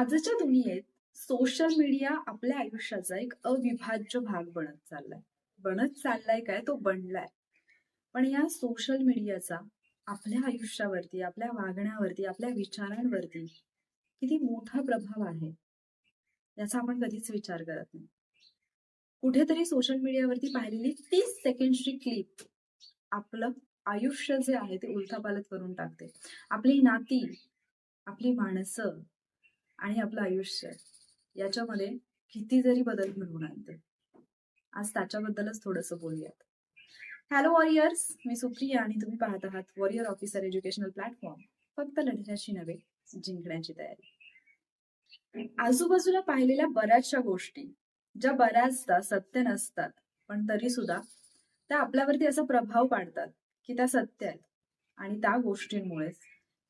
आजच्या दुनियेत social media आपल्या आयुष्याचा एक अविभाज्य भाग बनत चाललाय. बनत चाललाय काय? तो बनलाय. पण या सोशल मीडियाचा आपल्या आयुष्यावरती आपल्या वागण्यावरती आपल्या विचारांवरती किती मोठा प्रभाव आहे? याचा आपण कधीच विचार करत नाही. कुठेतरी सोशल मीडियावरती पाहिलेली तीस सेकंडची क्लिप आपलं आयुष्य जे आहे ते उलथापालत करून टाकते. आपली नाती आपली माणसं आणि आपलं आयुष्य. याच्यामध्ये किती जरी बदल घडवून आणते. आज त्याच्याबद्दलच थोडंसं बोलूयात. हॅलो वॉरियर्स मी सुप्रिया आणि तुम्ही पाहत आहात वॉरियर ऑफिसर एज्युकेशनल प्लॅटफॉर्म फक्त लढण्याची नव्हे जिंकण्याची तयारी. आजूबाजूला पाहिलेल्या बऱ्याचशा गोष्टी ज्या बऱ्याचदा सत्य नसतात पण तरी सुद्धा त्या आपल्यावरती असा प्रभाव पाडतात की त्या सत्य आहेत. आणि त्या गोष्टींमुळेच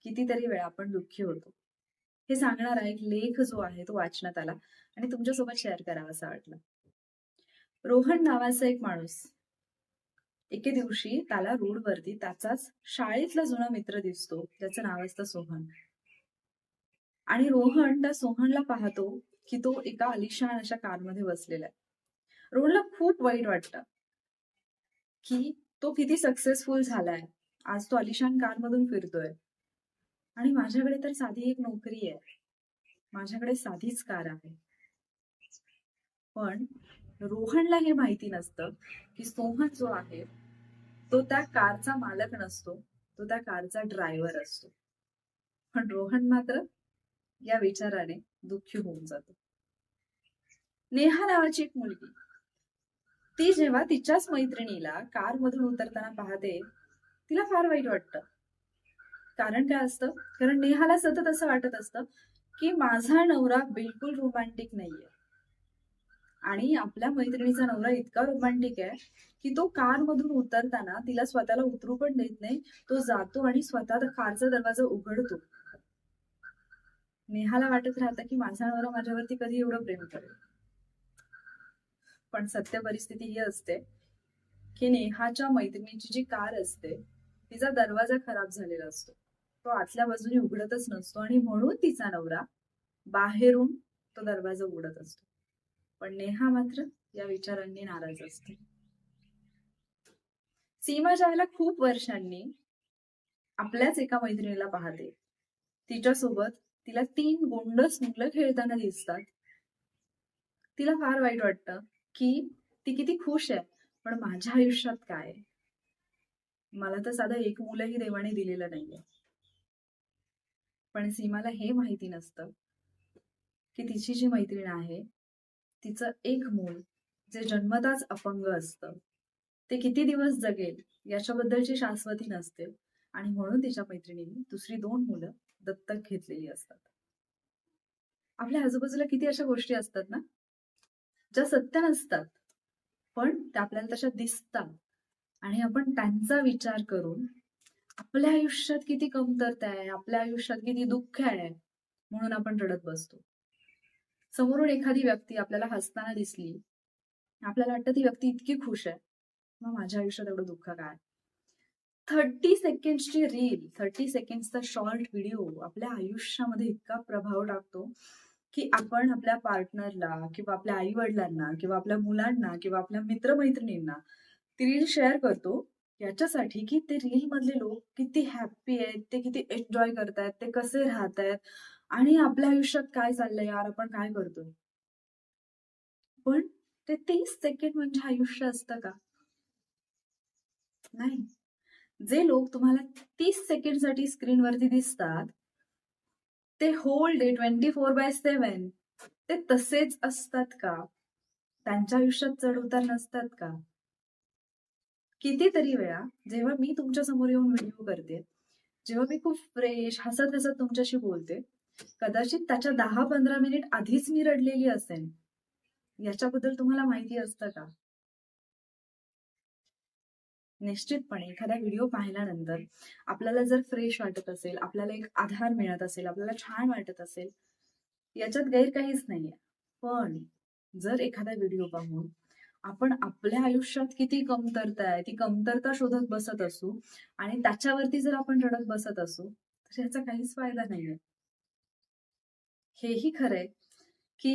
कितीतरी वेळा आपण दुःखी होतो. हे सांगणारा एक लेख जो आहे तो वाचण्यात आला आणि तुमच्यासोबत शेअर करावा असा वाटला. रोहन नावाचा एक माणूस. एके दिवशी त्याला रोडवरती त्याचाच शाळेतला जुना मित्र दिसतो. ज्याचं नाव असतं सोहन. आणि रोहन त्या सोहनला पाहतो की तो एका अलिशान अशा कारमध्ये बसलेला आहे. रोहनला खूप वाईट वाटतं की तो किती सक्सेसफुल झालाय. आज तो अलिशान कारमधून फिरतोय. आणि माझ्याकडे तर साधी एक नोकरी आहे. माझ्याकडे साधीच कार आहे. पण रोहनला हे माहिती नसतं की सोहन जो आहे तो त्या कारचा मालक नसतो तो त्या कारचा ड्रायव्हर असतो. पण रोहन मात्र या विचाराने दुःखी होऊन जातो. नेहा नावाची एक मुलगी. ती जेव्हा तिच्याच मैत्रिणीला कार मधून उतरताना पाहते तिला फार वाईट वाटतं. कारण काय असतं? कारण नेहाला सतत असं वाटत असतं की माझा नवरा बिलकुल रोमॅन्टिक नाहीये. आणि आपल्या मैत्रिणीचा नवरा इतका रोमॅन्टिक आहे की तो कार मधून उतरताना तिला स्वतःला उतरू पण देत नाही. तो जातो आणि स्वतः कारचा दरवाजा उघडतो. नेहाला वाटत राहतं की माझा नवरा माझ्यावरती कधी एवढं प्रेम करेल. पण सत्य परिस्थिती ही असते की नेहाच्या मैत्रिणीची जी कार असते तिचा दरवाजा खराब झालेला असतो. तो आतल्या बाजूने उघडतच नसतो आणि म्हणून तिचा नवरा बाहेरून तो दरवाजा उघडत असतो. पण नेहा मात्र या विचारांनी नाराज असते. सीमा ज्याला खूप वर्षांनी आपल्याच एका मैत्रिणीला पाहते. तिच्यासोबत तिला तीन गोंडस मुलं खेळताना दिसतात. तिला फार वाईट वाटतं की ती किती खुश आहे पण माझ्या आयुष्यात काय मला तर साधा एक मुलंही देवाने दिलेलं नाहीये. पण सीमाला हे माहिती नसतं की तिची जी मैत्रीण आहे तिचं एक मूल जे जन्मताच अपंग असतं ते किती दिवस जगेल याच्याबद्दलची शाश्वती नसते आणि म्हणून तिच्या मैत्रिणींनी दुसरी दोन मुलं दत्तक घेतलेली असतात. आपल्या आजूबाजूला किती अशा गोष्टी असतात ना? ज्या सत्य नसतात पण त्या आपल्याला तशा दिसतात. आणि आपण त्यांचा विचार करून आपल्या आयुष्यात किती कमतरता आहे आपल्या आयुष्यात किती दुःख आहे म्हणून आपण रडत बसतो. समोरून एखादी व्यक्ती आपल्याला हसताना दिसली आपल्याला वाटतं ती व्यक्ती इतकी खुश आहे मग माझ्या आयुष्यात एवढं दुःख काय? थर्टी सेकंडची रील थर्टी सेकंडचा शॉर्ट व्हिडिओ आपल्या आयुष्यामध्ये इतका प्रभाव टाकतो की आपण आपल्या पार्टनरला किंवा आपल्या आई वडिलांना किंवा आपल्या मुलांना किंवा आपल्या मित्रमैत्रिणींना ती रील शेअर करतो याच्यासाठी की ते रील मधले लोक किती हॅप्पी आहेत ते किती एन्जॉय करतायत ते कसे राहत आहेत आणि आपल्या आयुष्यात काय चाललंय यार आपण काय करतोय? पण ते तीस सेकंड म्हणजे आयुष्य असतं का? नाही. जे लोक तुम्हाला तीस सेकंडसाठी स्क्रीनवरती दिसतात ते whole day twenty four by seven ते तसेच असतात का? त्यांच्या आयुष्यात चढ उतार नसतात का? कितीतरी वेळा जेव्हा मी तुमच्यासमोर येऊन व्हिडिओ करते जेव्हा मी खूप फ्रेश हसत हसत तुमच्याशी बोलते कदाचित त्याच्या दहा पंधरा मिनिट आधीच मी रडलेली असेन याच्याबद्दल तुम्हाला माहिती असतं का? निश्चितपणे एखादा व्हिडिओ पाहिल्यानंतर आपल्याला जर फ्रेश वाटत असेल आपल्याला एक आधार मिळत असेल आपल्याला छान वाटत असेल याच्यात गैर काहीच नाहीये. पण जर एखादा व्हिडिओ पाहून आपण आपल्या आयुष्यात किती कमतरता आहे ती कमतरता शोधत बसत असू आणि त्याच्यावरती जर आपण रडत बसत असू तर याचा काहीच फायदा नाहीये. हेही खरंय की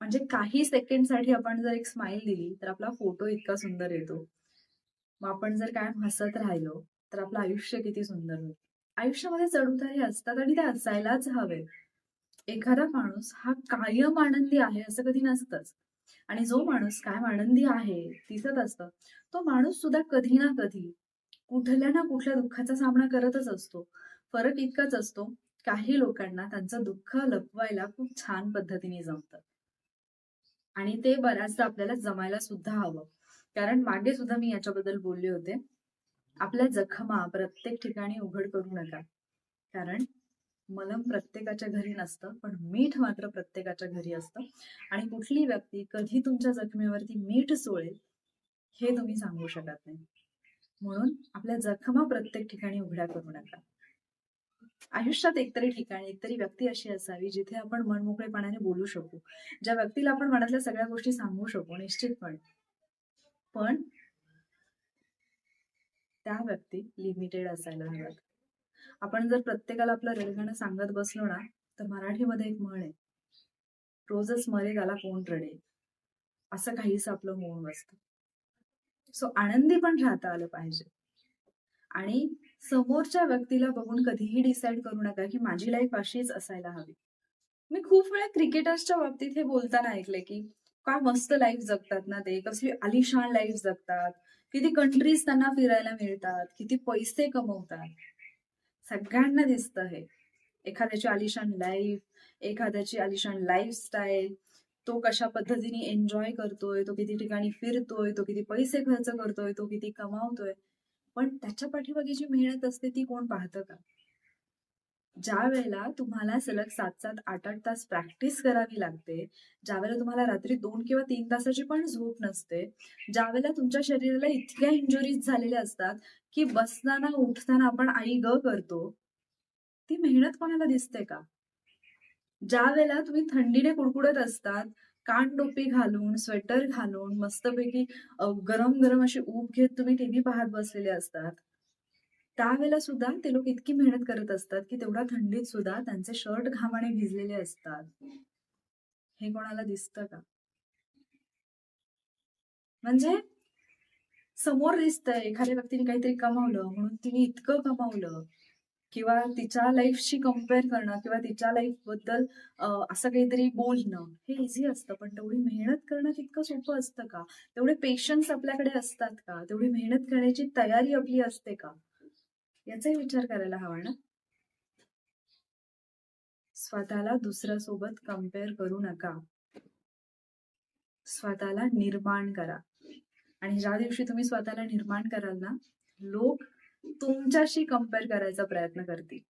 म्हणजे काही सेकंडसाठी आपण जर एक स्माइल दिली तर आपला फोटो इतका सुंदर येतो. मग आपण जर कायम हसत राहिलो तर आपलं आयुष्य किती सुंदर होईल. आयुष्यामध्ये चढउतारी असतात आणि ते असायलाच हवे एखादा माणूस हा कायम आनंदी आहे असं कधी नसतंच. आणि जो माणूस कायम आनंदी आहे दिसत असतं तो माणूस सुद्धा कधी ना कधी कुठल्या ना कुठल्या दुःखाचा सामना करतच असतो. फरक इतकाच असतो काही लोकांना त्यांचं दुःख लपवायला खूप छान पद्धतीने जमतं. आणि ते बऱ्याचदा आपल्याला जमायला सुद्धा हवं. कारण मागे सुद्धा मी याच्याबद्दल बोलले होते. आपल्या जखमा प्रत्येक ठिकाणी उघड करू नका. कारण मलम प्रत्येकाच्या घरी नसतं पण मीठ मात्र प्रत्येकाच्या घरी असतं. आणि कुठली व्यक्ती कधी तुमच्या जखमेवरती मीठ चोळेल हे तुम्ही सांगू शकत नाही. म्हणून आपल्या जखमा प्रत्येक ठिकाणी उघड्या करू नका. आयुष्यात एकतरी ठिकाणी एकतरी व्यक्ती अशी असावी जिथे आपण मनमोकळेपणाने बोलू शकू. ज्या व्यक्तीला आपण मनातल्या सगळ्या गोष्टी सांगू शकू निश्चितपणे. पण त्या व्यक्ती लिमिटेड असायला हव्यात. आपण जर प्रत्येकाला आपलं रेडगाणं सांगत बसलो ना तर मराठीमध्ये एक म्हण आहे. रोजच मरे गाला कोण रडे असं काहीच आपलं होऊन बसतं सो आनंदी पण राहता आलं पाहिजे. आणि समोरच्या व्यक्तीला बघून कधीही डिसाईड करू नका की माझी लाईफ अशीच असायला हवी. मी खूप वेळा क्रिकेटर्सच्या बाबतीत हे बोलताना ऐकले की काय मस्त लाईफ जगतात ना ते कसली आलिशान लाईफ जगतात. किती कंट्रीज त्यांना फिरायला मिळतात किती पैसे कमवतात. सगळ्यांना दिसतं हे. एखाद्याची आलिशान लाईफ एखाद्याची आलिशान लाईफस्टाईल तो कशा पद्धतीने एन्जॉय करतोय तो किती ठिकाणी फिरतोय तो किती पैसे खर्च करतोय तो किती कमावतोय. पण त्याच्या पाठीमागे जी मेहनत असते ती कोण पाहतं का? ज्या वेळेला तुम्हाला सलग सात सात आठ आठ तास प्रॅक्टिस करावी लागते ज्या वेळेला तुम्हाला रात्री दोन किंवा तीन तासाची पण झोप नसते ज्या वेळेला तुमच्या शरीराला इतक्या इंजुरीज झालेल्या असतात की बसताना उठताना आपण आई ग करतो ती मेहनत कोणाला दिसते का? ज्या वेळेला तुम्ही थंडीने कुडकुडत असतात कान टोपी घालून स्वेटर घालून मस्तपैकी गरम गरम अशी ऊब घेत तुम्ही टीव्ही पाहत बसलेले असतात त्यावेळेला सुद्धा ते लोक इतकी मेहनत करत असतात की तेवढ्या थंडीत सुद्धा त्यांचे शर्ट घामाने भिजलेले असतात. हे कोणाला दिसतं का? म्हणजे समोर दिसतंय एखाद्या व्यक्तीने काहीतरी कमावलं म्हणून तिने इतकं कमावलं किंवा तिच्या लाईफशी कंपेअर करणं किंवा तिच्या लाईफबद्दल असं काहीतरी बोलणं हे इझी असतं. पण तेवढी मेहनत करणं तितकं सोपं असतं का? तेवढे पेशन्स आपल्याकडे असतात का? तेवढी मेहनत करण्याची तयारी आपली असते का? याचाही विचार करायला हवा ना? स्वतःला दुसऱ्या सोबत कंपेअर करू नका. स्वतःला निर्माण करा. आणि ज्या दिवशी तुम्ही स्वतःला निर्माण कराल ना लोक तुमच्याशी कंपेअर करायचा प्रयत्न करतील.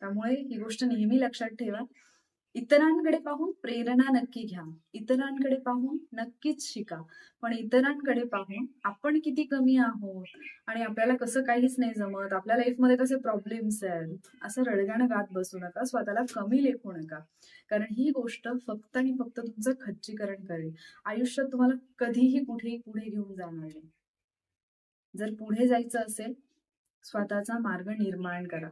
त्यामुळे ही गोष्ट नेहमी लक्षात ठेवा. इतरांकडे पाहून प्रेरणा नक्की घ्या. इतरांकडे पाहून नक्कीच शिका. पण इतरांकडे पाहून आपण किती कमी आहोत आणि आपल्याला कसं काहीच नाही जमत आपल्या लाईफमध्ये कसे प्रॉब्लेम्स आहेत असं रडगाणं गात बसू नका स्वतःला कमी लेखू नका. कारण ही गोष्ट फक्त आणि फक्त तुमचं खच्चीकरण करेल. आयुष्यात तुम्हाला कधीही कुठेही पुढे घेऊन जाणार नाही. जर पुढे जायचं असेल स्वतःचा मार्ग निर्माण करा.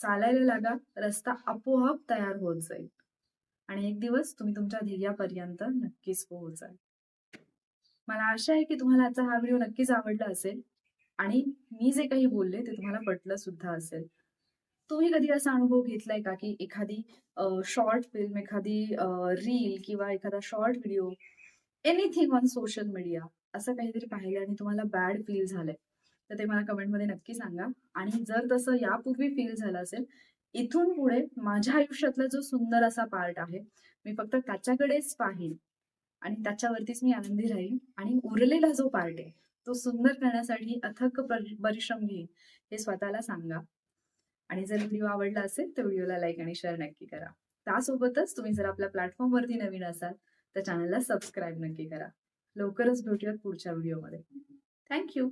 चालायला लागा रस्ता आपोआप तयार होत जाईल. आणि एक दिवस तुम्ही तुमच्या ध्येयापर्यंत नक्कीच पोहोचाल मला आशा आहे की तुम्हाला आजचा हा व्हिडिओ नक्कीच आवडला असेल. आणि मी जे काही बोलले ते तुम्हाला पटलं सुद्धा असेल. तुम्ही कधी असा अनुभव घेतलाय का की एखादी शॉर्ट फिल्म एखादी रील किंवा एखादा short video anything on social media असं काहीतरी पाहिलं आणि तुम्हाला बॅड फील झालंय? तर ते मला कमेंटमध्ये नक्की सांगा. आणि जर तसं यापूर्वी फील झालं असेल इथून पुढे माझ्या आयुष्यातला जो सुंदर असा पार्ट आहे मी फक्त त्याच्याकडेच पाहीन. आणि त्याच्यावरतीच मी आनंदी राहीन. आणि उरलेला जो पार्ट आहे तो सुंदर करण्यासाठी अथक परिश्रम घेईन हे स्वतःला सांगा. आणि जर व्हिडिओ आवडला असेल तर व्हिडिओला लाईक आणि शेअर नक्की करा. त्यासोबतच तुम्ही जर आपल्या प्लॅटफॉर्मवरती नवीन असाल तर चॅनलला सबस्क्राईब नक्की करा. लवकरच भेटूयात पुढच्या व्हिडिओमध्ये थँक्यू